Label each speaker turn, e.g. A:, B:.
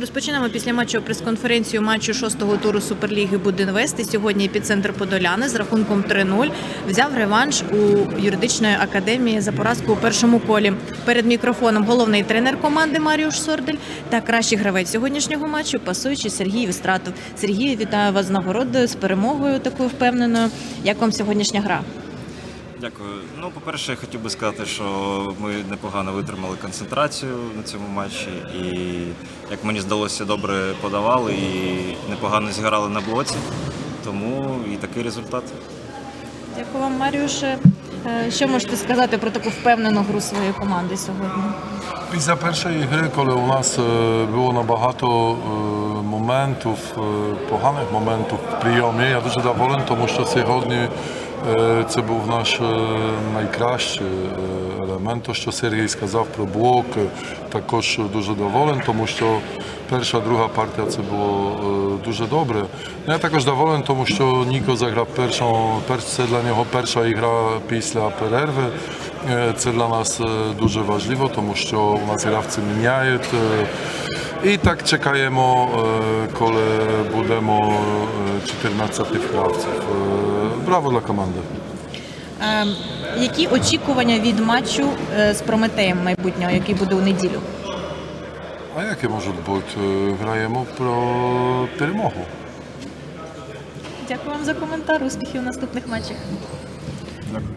A: Розпочинаємо після матчу прес-конференцію матчу шостого туру Суперліги Будинвести. Сьогодні епіцентр Подоляни з рахунком 3-0 взяв реванш у юридичної академії за поразку у першому колі. Перед мікрофоном головний тренер команди Маріуш Сордель та кращий гравець сьогоднішнього матчу, пасуючий Сергій Вістратов. Сергій, вітаю вас з нагородою, з перемогою такою впевненою. Як вам сьогоднішня гра?
B: Дякую. Ну, по-перше, я хотів би сказати, що ми непогано витримали концентрацію на цьому матчі, і як мені здалося, добре подавали і непогано зіграли на блоці. Тому і такий результат.
A: Дякую вам, Маріуше. Е, Що можете сказати про таку впевнену гру своєї команди сьогодні?
C: Після першої гри, коли у нас е, було набагато е, моментів, поганих моментів в прийомі, я дуже доволен, тому що сьогодні це був наш е, найкращий е, елемент. То, що Сергій сказав про блок, е, також дуже доволен, тому що перша, друга партія це було е, дуже добре. Ну, Я також доволен, тому що Ніко заграв першу, перш, це для нього перша ігра після перерви. Е, Це для нас е, дуже важливо, тому що у нас гравці міняють. е, І так чекаємо, коли будемо е, 14 гравців. Браво для команди.
A: Які очікування від матчу з Прометеєм майбутнього, який буде у неділю?
C: А які можуть бути? Граємо про перемогу.
A: Дякую вам за коментар. Успіхів у наступних матчах.
B: Дякую.